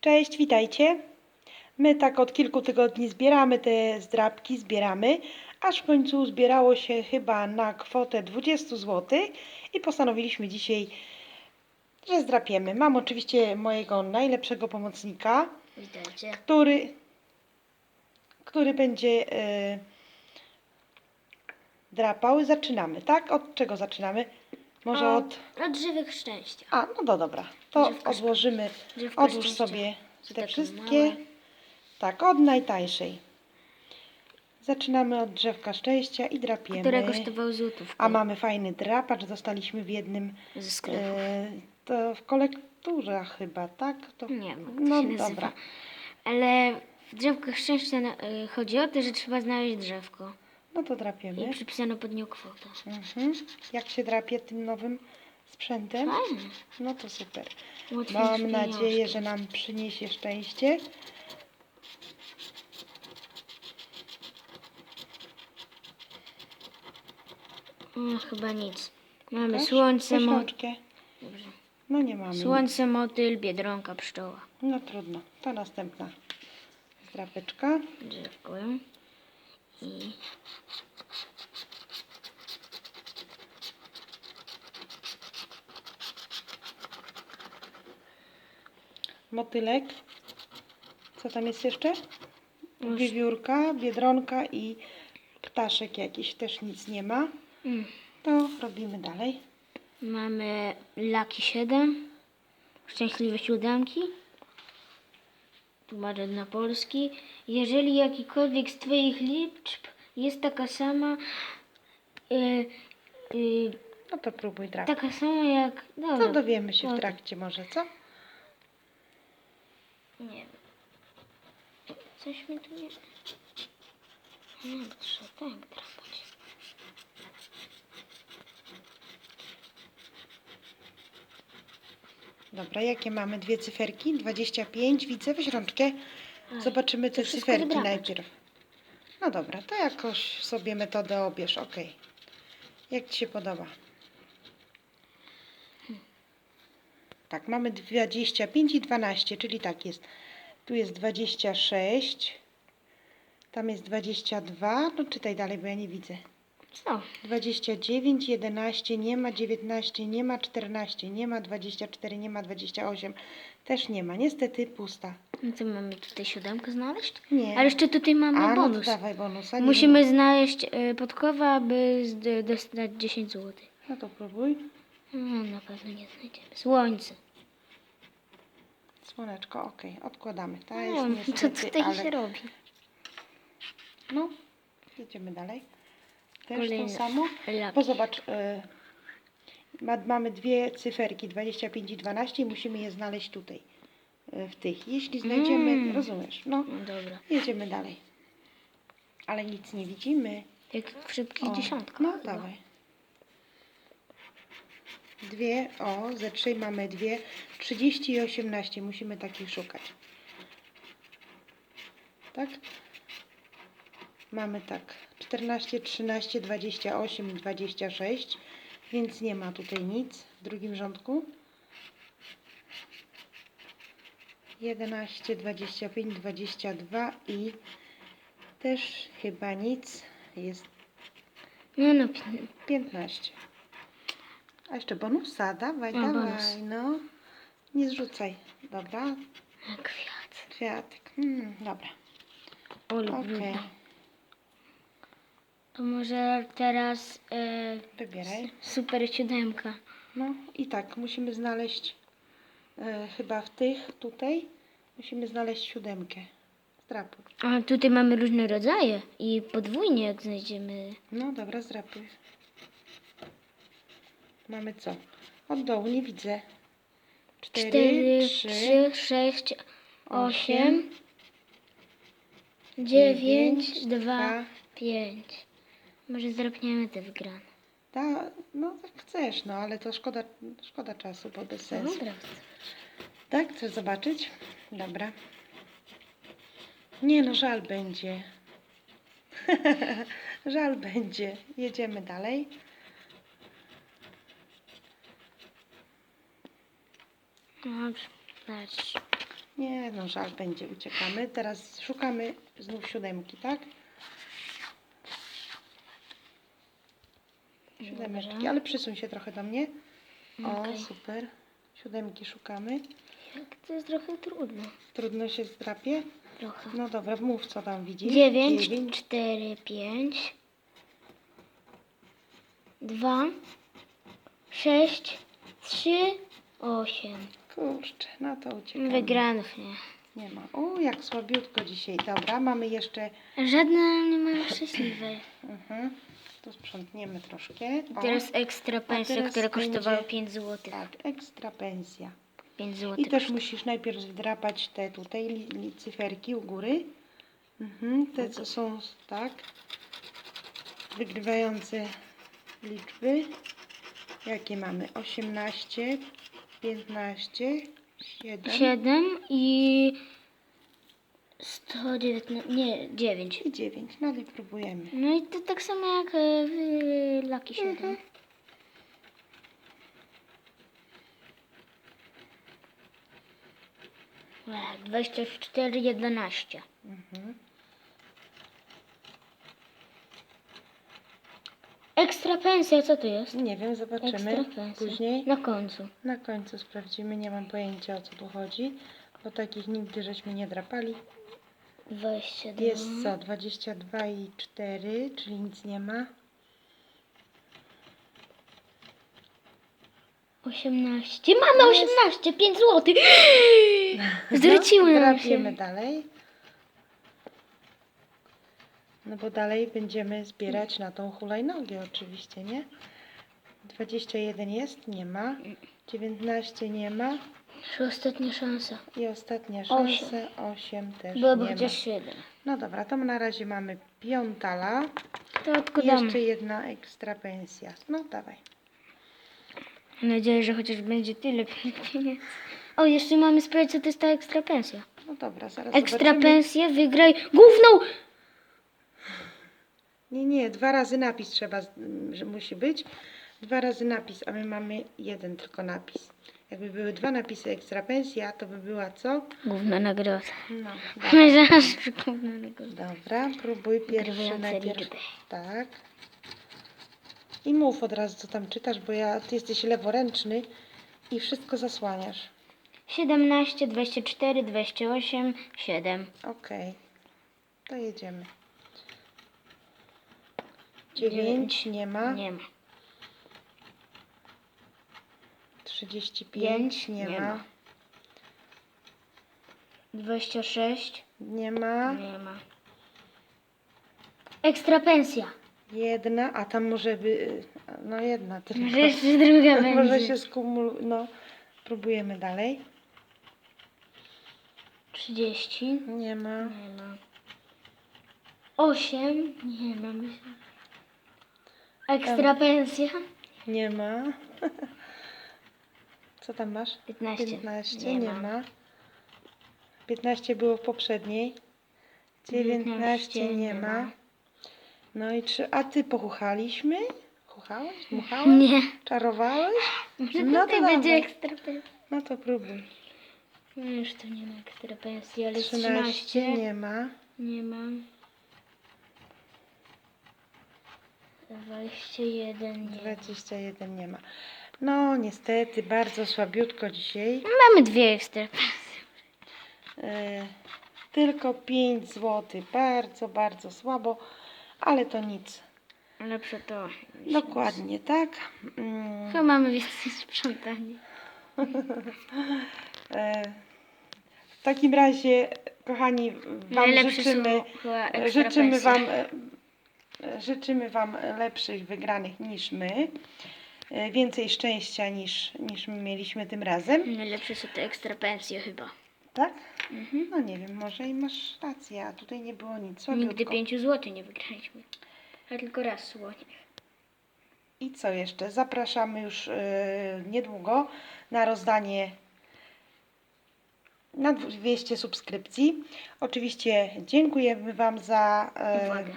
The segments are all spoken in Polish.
Cześć, witajcie. My tak od kilku tygodni zbieramy te zdrabki, zbieramy, aż w końcu zbierało się chyba na kwotę 20 zł i postanowiliśmy dzisiaj, że zdrapiemy. Mam oczywiście mojego najlepszego pomocnika, Witajcie. który, który będzie e, drapał. Zaczynamy, tak? Od czego zaczynamy? Może od... Od żywych szczęścia. A, no to dobra. To Drzewko szk- odłożymy, odłóż szczęścia. sobie te takie wszystkie. małe. Tak, od najtańszej. Zaczynamy od drzewka szczęścia i drapiemy. Które kosztowały złotówkę. A mamy fajny drapacz, dostaliśmy w jednym, Ze sklepu. e, to w kolekturze chyba, tak? To, Nie wiem, jak to no się nazywa. dobra. Ale w drzewkach szczęścia na- y, chodzi o to, że trzeba znaleźć drzewko. No to I drapiemy. przypisano pod nią kwotę. Mhm. Jak się drapie tym nowym sprzętem? Fajnie. No to super. Łatwiej Mam nadzieję, że nam przyniesie szczęście. No, chyba nic. Mamy słońce, mo-. Dobrze. No nie mamy. słońce, motyl, biedronka, pszczoła. No trudno. To następna zdrapeczka. Drzewko. I Motylek. Co tam jest jeszcze? Wiewiórka, biedronka i ptaszek jakiś. Też nic nie ma. mm, To robimy dalej. mamy Lucky 7. Szczęśliwe siódemki. Tłumaczę na polski. Jeżeli jakikolwiek z Twoich liczb jest taka sama, y, y, No to próbuj drapić. taka sama jak. Dobra, To dowiemy się no w trakcie może, co? Nie wiem. Coś mi tu nie. Nie, to trzeba tak drapać. Dobra, jakie mamy? Dwie cyferki? 25. Widzę, weź rączkę. Zobaczymy te cyferki najpierw. No dobra, to jakoś sobie metodę obierz, ok. Jak Ci się podoba? Tak, mamy 25 i 12, czyli tak jest. Tu jest 26, tam jest 22, no czytaj dalej, bo ja nie widzę. Co? 29, 11 nie ma, 19 nie ma, 14 nie ma, 24 nie ma, 28 też nie ma. Niestety pusta. No to mamy tutaj siódemkę znaleźć? Nie. Ale jeszcze tutaj mamy A, no bonus. dawaj bonusa. Nie Musimy znaleźć y, podkowę, aby zd- dostać 10 zł. No to próbuj. No, na pewno nie znajdziemy. Słońce. Słoneczko, ok, odkładamy. Ta Nie jest wiem, co niestety, tutaj ale... się robi. No, jedziemy dalej. Też Kolejne. to samo. Laki. Bo zobacz, y, ma, mamy dwie cyferki, 25 i 12 i musimy je znaleźć tutaj, y, w tych. Jeśli znajdziemy, Mm. rozumiesz, no, No dobra. jedziemy dalej. Ale nic nie widzimy. Jak w szybkich dziesiątkach. No, chyba. dawaj. Dwie, o, ze trzy mamy dwie. 30 i 18, musimy takich szukać. Tak? Mamy tak. 14, 13, 28 i 26, więc nie ma tutaj nic w drugim rządku. 11, 25, 22 i też chyba nic. Jest No, no, pi- 15. A jeszcze bonusa, dawaj, A, dawaj, bonus. no. Nie zrzucaj. Dobra, kwiat. kwiatek. Hmm, dobra, okej. brudno. To może teraz e, Wybieraj. super siódemka. No i tak, musimy znaleźć e, chyba w tych tutaj, musimy znaleźć siódemkę. Zdrapuj. A tutaj mamy różne rodzaje i podwójnie jak znajdziemy. No dobra, zdrapuj. Mamy co? Od dołu nie widzę. 4, 4, 3, 3, 6, 8, 9, 2, 5. Może zdrapniemy te wygrane. Ta, no jak chcesz, no ale to szkoda, szkoda czasu, bo bez sensu. Dobra. Tak, chcesz zobaczyć? Dobra. Nie no, żal będzie. żal będzie. Jedziemy dalej. Dobrze. Dać. Nie, no żal będzie, uciekamy. Teraz szukamy znów siódemki, tak? Siódemeczki, ale przysuń się trochę do mnie. O, Okej. super. Siódemki szukamy. Jak to jest trochę trudno. Trudno się zdrapie. Trochę. No dobra, mów co tam widzisz. 9, Dziewięć. 4, 5, 2, 6, 3, 8. Kurczę, no to uciekamy. Wygranych, nie? Nie ma. O, jak słabiutko dzisiaj. Dobra, mamy jeszcze... Żadne nie mają szczęśliwe. Mhm. Tu sprzątniemy troszkę. O, Teraz ekstra pensja, teraz która kosztowała będzie- 5 zł. tak, ekstra pensja. 5 zł. I też musisz najpierw zdrapać te tutaj li, li, cyferki u góry. Mhm, te co są tak. Wygrywające liczby. Jakie mamy? 18, 15, 7 7 i 119, nie, 9. i 9. No i próbujemy. No i to tak samo jak e, w Lucky 7. Ech, 24, 11. Mhm. Ekstra pensja, co to jest? Nie wiem, zobaczymy Ekstra pensja. później. Na końcu. Na końcu sprawdzimy. Nie mam pojęcia o co tu chodzi, bo takich nigdy żeśmy nie drapali. 22. Jest co? 22 i 4, czyli nic nie ma. 18. Mamy Jest. 18, 5 zł. Zwróciły nam Drapiemy się. dalej. No bo dalej będziemy zbierać na tą hulajnogę oczywiście, nie? 21 jest? Nie ma. 19 nie ma. Ostatnia szansa. I ostatnia Osiem. szansa 8 też Byłoby nie ma. chociaż 7. No dobra, to na razie mamy piątala. To I odkładamy. jeszcze jedna ekstra pensja. No dawaj. Mam nadzieję, że chociaż będzie tyle pieniędzy. O, jeszcze mamy sprawdzić, co to jest ta ekstra pensja. No dobra, zaraz Ekstra zobaczymy. pensję, wygraj główną! Nie, nie, dwa razy napis trzeba, z- m, że musi być. Dwa razy napis, a my mamy jeden tylko napis. Jakby były dwa napisy ekstra pensja, to by była co? Główna nagroda. No, że główna nagroda. dobra próbuj pierwszy Wygrywające najpierw. liczby. Tak. I mów od razu, co tam czytasz, bo ja, ty jesteś leworęczny i wszystko zasłaniasz. 17, 24, 28, 7. Okej, to jedziemy. Dziewięć. Dziewięć nie ma. Nie ma. 35 nie, nie ma. ma. 26. Nie ma. Nie ma. Ekstra pensja. Jedna, a tam może by. No jedna tylko. Może jeszcze druga Może będzie. się skumuluje. No, próbujemy dalej. 30. Nie ma. Nie ma. 8. Nie ma. myślę. Ekstra pensja. Nie ma. Co tam masz? 15. 15 Nie nie, ma. ma. 15 było w poprzedniej. 19 nie, ma. No i trzy. A ty pochuchaliśmy? Chuchałeś? Dmuchałeś? Nie. Czarowałeś? No to tutaj będzie ekstra. No to próbuj. No już to nie ma ekstra pensji, ale 13 13. nie ma. Nie mam. 21 nie. 21 nie ma. No niestety, bardzo słabiutko dzisiaj. Mamy dwie ekstra. E, tylko 5 zł. Bardzo, bardzo słabo, ale to nic. Lepsze to. Dokładnie, tak. Mm, Chyba mamy więcej sprzątania. e, w takim razie, kochani, Wam Najlepsze życzymy, są chyba ekstra życzymy pensje. wam, e, życzymy Wam lepszych wygranych niż my. E, Więcej szczęścia niż, niż my mieliśmy tym razem. Najlepsze są te ekstra pensje chyba. Tak? Mhm. No nie wiem, może i masz rację, a tutaj nie było nic. Nigdy Słabiutko. 5 zł nie wygraliśmy. A tylko raz słonie. I co jeszcze? Zapraszamy już e, niedługo na rozdanie na 200 subskrypcji. Oczywiście dziękujemy Wam za e, Uwaga.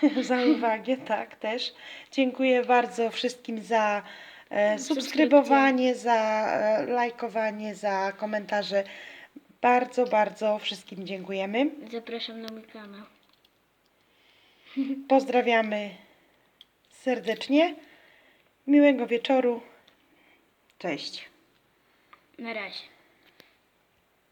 za uwagę, tak też. Dziękuję bardzo wszystkim za e, subskrybowanie, za e, lajkowanie, za komentarze. Bardzo, bardzo wszystkim dziękujemy. Zapraszam na mój kanał. Pozdrawiamy serdecznie. Miłego wieczoru. Cześć. Na razie.